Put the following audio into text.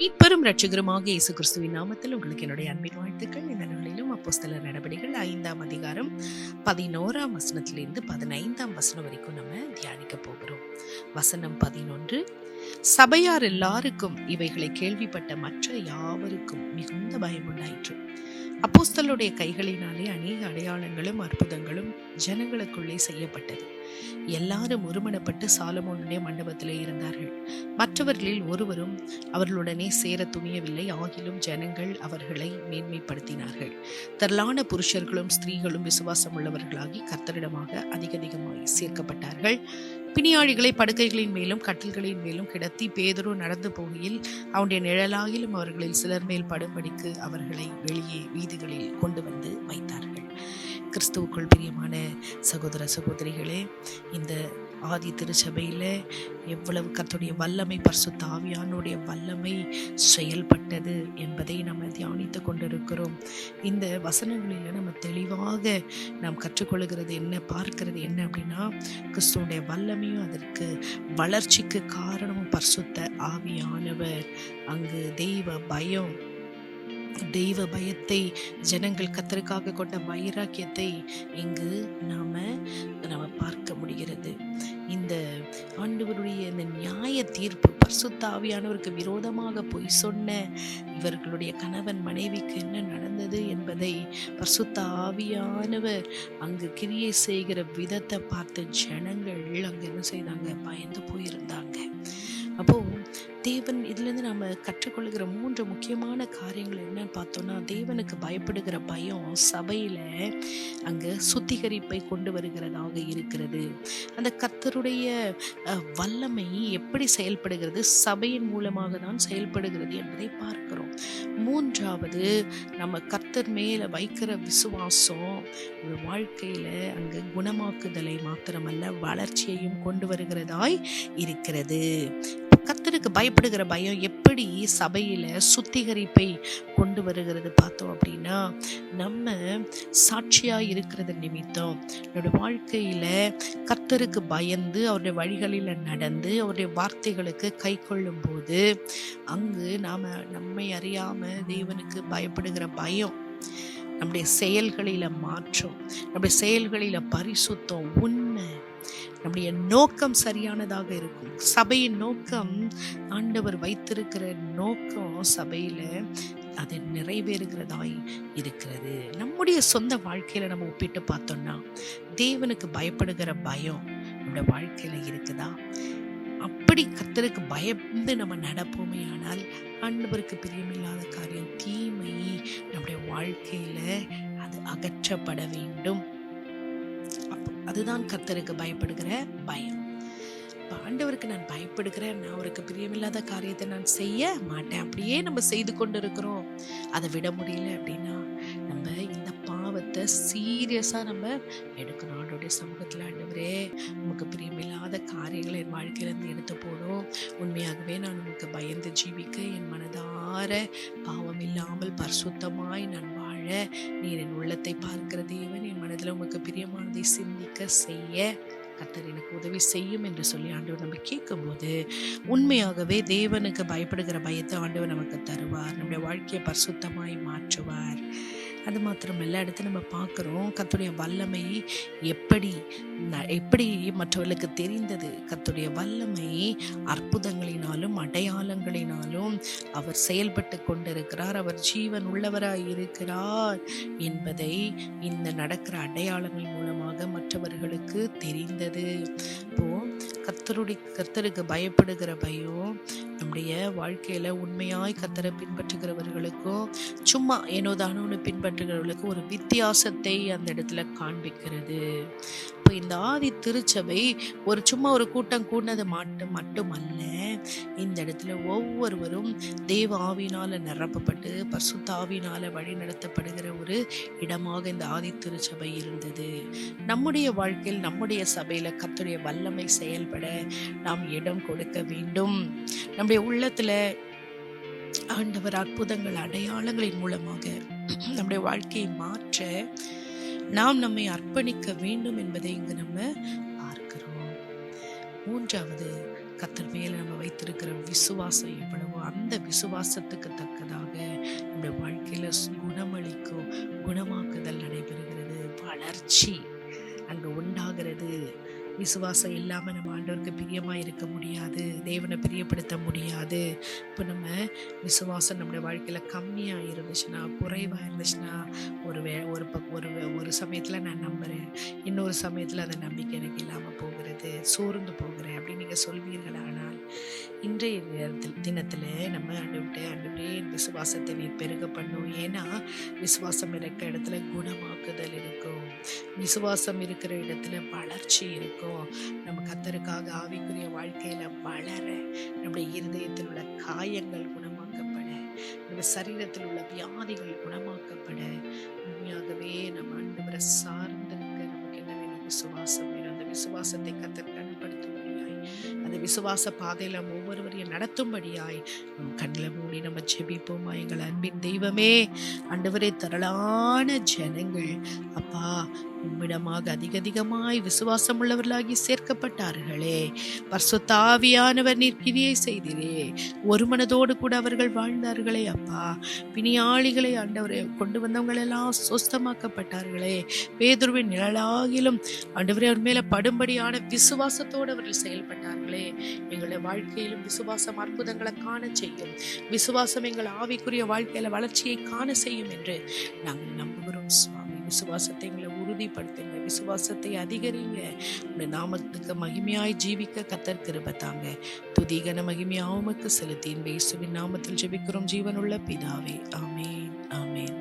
மீட்பெரும் ரட்சகருமாக இயேசு கிறிஸ்துவின் நாமத்தில் உங்களுக்கு என்னுடைய அன்பின் வாழ்த்துக்கள். இந்த நாளிலும் அப்போஸ்தலர் நடவடிக்கைகள் ஐந்தாம் அதிகாரம் பதினோராம் வசனத்திலிருந்து பதினைந்தாம் வசனம் வரைக்கும் நம்ம தியானிக்க போகிறோம். வசனம் பதினொன்று சபையார் எல்லாருக்கும் இவைகளை கேள்விப்பட்ட மற்ற யாவருக்கும் மிகுந்த பயம் உண்டாயிற்று அப்போஸ்தலுடைய கைகளினாலே அநேக அடையாளங்களும் அற்புதங்களும் ஜனங்களுக்குள்ளே செய்யப்பட்டது. எல்லாரும் ஒருமனப்பட்டு சாலமோனுடைய மண்டபத்திலே இருந்தார்கள். மற்றவர்களில் ஒருவரும் அவர்களுடனே சேர துணியவில்லை. ஆகிலும் ஜனங்கள் அவர்களை மேன்மைப்படுத்தினார்கள். திரளான புருஷர்களும் ஸ்திரீகளும் விசுவாசம் உள்ளவர்களாகி கர்த்தரிடமாக அதிக அதிகமாய் சேர்க்கப்பட்டார்கள். பிணியாளிகளை படுக்கைகளின் மேலும் கட்டில்களின் மேலும் கிடத்தி பேதரு நடந்து போகையில் அவனுடைய நிழலாகிலும் அவர்களில் சிலர் மேல் படும்படிக்கு அவர்களை வெளியே வீதிகளில் கொண்டு வந்து வைத்தார்கள். கிறிஸ்துவுக்குள் பிரியமான சகோதர சகோதரிகளே இந்த ஆதி திருச்சபையில் எவ்வளவு கத்துடைய வல்லமை பரிசுத்த ஆவியானுடைய வல்லமை செயல்பட்டது என்பதை நம்ம தியானித்து கொண்டிருக்கிறோம். இந்த வசனங்களில் நம்ம தெளிவாக நாம் கற்றுக்கொள்கிறது என்ன பார்க்கிறது என்ன அப்படின்னா கிறிஸ்துவனுடைய வல்லமையும் அதற்கு வளர்ச்சிக்கு காரணமும் பரிசுத்த ஆவியானவர். அங்கு தெய்வ பயம் தெய்வ பயத்தை ஜனங்கள் கத்தருக்காக கொண்ட வைராக்கியத்தை இங்கு நாம நாம பார்க்க முடிகிறது. இந்த ஆண்டவருடைய இந்த நியாய தீர்ப்பு பர்சுத்தாவியானவருக்கு விரோதமாக போய் சொன்ன இவர்களுடைய கணவன் மனைவிக்கு என்ன நடந்தது என்பதை பர்சுத்த ஆவியானவர் அங்கு கிரியை செய்கிற விதத்தை பார்த்து ஜனங்கள் அங்கே என்ன செய்தாங்க? பயந்து போயிருந்தாங்க. அப்போ தேவன் இதுலேருந்து நம்ம கற்றுக்கொள்கிற மூன்று முக்கியமான காரியங்கள் என்னன்னு பார்த்தோம்னா தேவனுக்கு பயப்படுகிற பயம் சபையில அங்க சுத்திகரிப்பை கொண்டு வருகிறதாக இருக்கிறது. அந்த கத்தருடைய அஹ், வல்லமை எப்படி செயல்படுகிறது? சபையின் மூலமாக தான் செயல்படுகிறது என்பதை பார்க்கிறோம். மூன்றாவது நம்ம கத்தர் மேல வைக்கிற விசுவாசம் ஒரு வாழ்க்கையில அங்க குணமாக்குதலை மாத்திரமல்ல வளர்ச்சியையும் கொண்டு வருகிறதாய் இருக்கிறது. கர்த்தருக்கு பயப்படுகிற பயம் எப்படி சபையில் சுத்திகரிப்பை கொண்டு வருகிறது பார்த்தோம் அப்படின்னா நம்ம சாட்சியாக இருக்கிறது நிமித்தம் என்னோட வாழ்க்கையில் கர்த்தருக்கு பயந்து அவருடைய வழிகளில் நடந்து அவருடைய வார்த்தைகளுக்கு கை கொள்ளும் போது அங்கு நாம் நம்மை அறியாமல் தேவனுக்கு பயப்படுகிற பயம் நம்முடைய செயல்களில் மாற்றம் நம்முடைய செயல்களில் பரிசுத்தம் உண்மை நம்முடைய நோக்கம் சரியானதாக இருக்கும். சபையின் நோக்கம் ஆண்டவர் வைத்திருக்கிற நோக்கம் சபையில் அது நிறைவேறுகிறதாய் இருக்கிறது. நம்முடைய சொந்த வாழ்க்கையில நம்ம ஒப்பிட்டு பார்த்தோம்னா தேவனுக்கு பயப்படுகிற பயம் நம்முடைய வாழ்க்கையில இருக்குதா? அப்படி கத்தருக்கு பயந்து நம்ம நடப்போமே ஆனால் ஆண்டவருக்கு பிரியமில்லாத காரியம் தீமை நம்முடைய வாழ்க்கையில அது அகற்றப்பட வேண்டும். அதுதான் கர்த்தருக்கு பயப்படுகிற பயம். ஆண்டவருக்கு நான் பயப்படுகிறேன் நான் அவருக்கு பிரியமில்லாத காரியத்தை நான் செய்ய மாட்டேன். அப்படியே நம்ம செய்து கொண்டு இருக்கிறோம் அதை விட முடியல அப்படின்னா நம்ம இந்த பாவத்தை சீரியஸாக நம்ம எடுக்கணும். ஆண்டோடைய சமூகத்தில் ஆண்டவரே உமக்கு பிரியமில்லாத காரியங்களை என் வாழ்க்கையிலேருந்து எடுத்து போகணும் உண்மையாகவே நான் உமக்கு பயந்து ஜீவிக்க என் மனதார பாவம் இல்லாமல் பரிசுத்தமாய் நான் வாழ நீர் என் உள்ளத்தை பார்க்கிற தேவன் என் அதில் உங்களுக்கு பிரியமானதை சிந்திக்க செய்ய கர்த்தர் எனக்கு உதவி செய்யும் என்று சொல்லி ஆண்டவர் நம்ம கேட்கும்போது உண்மையாகவே தேவனுக்கு பயப்படுகிற பயத்தை ஆண்டவர் நமக்கு தருவார். நம்முடைய வாழ்க்கையை பரிசுத்தமாய் மாற்றுவார். அது மாத்திரம் எல்லா இடத்தையும் நம்ம பார்க்குறோம் கத்துடைய வல்லமை எப்படி ந- எப்படி மற்றவர்களுக்கு தெரிந்தது? கத்துடைய வல்லமை அற்புதங்களினாலும் அடையாளங்களினாலும் அவர் செயல்பட்டு கொண்டிருக்கிறார். அவர் ஜீவன் உள்ளவராய் இருக்கிறார் என்பதை இந்த நடக்கிற அடையாளங்கள் மூலமாக மற்றவர்களுக்கு தெரிந்தது. இப்போ கர்த்தருடைய கர்த்தருக்கு பயப்படுகிற பயம் நம்முடைய வாழ்க்கையில் உண்மையாய் கத்தரை பின்பற்றுகிறவர்களுக்கும் சும்மா ஏனோ தானோன்னு பின்பற்றுகிறவர்களுக்கும் ஒரு வித்தியாசத்தை அந்த இடத்துல காண்பிக்கிறது. இப்போ இந்த ஆதி திருச்சபை ஒரு சும்மா ஒரு கூட்டம் கூடினது மட்டும் மட்டுமல்ல இந்த இடத்துல ஒவ்வொருவரும் தெய்வ ஆவினால் நிரப்பப்பட்டு பசுத்தாவினால் ஆவினால வழி நடத்தப்படுகிற ஒரு இடமாக இந்த ஆதி திருச்சபை இருந்தது. நம்முடைய வாழ்க்கையில் நம்முடைய சபையில் கத்துடைய வல்லமை செயல்பட நாம் இடம் கொடுக்க வேண்டும். நம்முடைய உள்ளத்துல ஆண்டவர் அற்புதங்கள் அடையாளங்களின் மூலமாக நம்முடைய வாழ்க்கையை மாற்ற நாம் நம்மை அர்ப்பணிக்க வேண்டும் என்பதை இங்கு நம்ம பார்க்கிறோம். மூன்றாவது கத்தர் மேல நம்ம வைத்திருக்கிற விசுவாசம் எவ்வளவோ அந்த விசுவாசத்துக்கு தக்கதாக நம்முடைய வாழ்க்கையில குணமளிக்கும் குணமாக்குதல் நடைபெறுகிறது. வளர்ச்சி அங்கு உண்டாகிறது. விசுவாசம் இல்லாமல் நம்ம ஆண்டவருக்கு பிரியமாக இருக்க முடியாது தேவனை பிரியப்படுத்த முடியாது. இப்போ நம்ம விசுவாசம் நம்முடைய வாழ்க்கையில் கம்மியாக இருந்துச்சுன்னா குறைவாக இருந்துச்சுன்னா ஒரு வே ஒரு பக் ஒரு ஒரு சமயத்தில் நான் நம்புகிறேன் இன்னொரு சமயத்தில் அந்த நம்பிக்கை எனக்கு இல்லாமல் போகிறது சோர்ந்து போகிறேன் அப்படின்னு நீங்கள் சொல்வீர்கள்? ஆனால் இன்றைய நேரத்தில் தினத்தில் நம்ம ஆண்டவர்கிட்ட ஆண்டவரே விசுவாசத்தை நீ பெருக பண்ணும். ஏன்னா விசுவாசம் இருக்க இடத்துல குணமாக்குதல் இருக்கும். விசுவாசம் இருக்கிற இடத்துல வளர்ச்சி இருக்கும். நம்ம கத்தருக்காக ஆவிக்குரிய வாழ்க்கையில வளர நம்முடைய இருதயத்தில் உள்ள காயங்கள் குணமாக்கப்பட நம்ம சரீரத்தில் உள்ள வியாதிகள் குணமாக்கப்பட உண்மையாகவே நம்ம ஆண்டவரை சார்ந்திருக்க நமக்கு என்ன வேணும்? விசுவாசம் வேணும். அந்த விசுவாசத்தை கத்தர் கண்படுத்தும் அந்த விசுவாச பாதையில் நம்ம ஒவ்வொருவரையும் நடத்தும்படியாய் நம் கண்ணில் மூடி நம்ம ஜெபிப்போமா எங்கள் அன்பின் தெய்வமே. அண்டவரே திரளான ஜனங்கள். அப்பா உம்மிடமாக அதிக அதிகமாய் விசுவாசம் உள்ளவர்களாகி சேர்க்கப்பட்டார்களே. பர்சுத்தாவியானவர் நீர் கிரியை செய்தீரே. ஒரு மனதோடு கூட அவர்கள் வாழ்ந்தார்களே அப்பா. பிணியாளிகளை ஆண்டவரை கொண்டு வந்தவங்களெல்லாம் சுஸ்தமாக்கப்பட்டார்களே. பேதுருவின் நிழலாகிலும் ஆண்டவரே அவர் மேலே படும்படியான விசுவாசத்தோடு அவர்கள் செயல்பட்டார்களே. எங்களுடைய வாழ்க்கையிலும் விசுவாசம் அற்புதங்களை காண செய்யும். விசுவாசம் எங்கள் ஆவிக்குரிய வாழ்க்கையில வளர்ச்சியை காண செய்யும் என்று நாங்கள் நம்புகிறோம். சுவாமி விசுவாசத்தை எங்களை உறுதிப்படுத்துங்க. விசுவாசத்தை அதிகரிங்க. உடைய நாமத்துக்கு மகிமையாய் ஜீவிக்க கத்தர் கிருபத்தாங்க துதிகன மகிமையாவுமக்கு செலுத்தின். இயேசுவின் நாமத்தில் ஜெபிக்கிறோம். ஜீவனுள்ள பிதாவே. ஆமேன். ஆமேன்.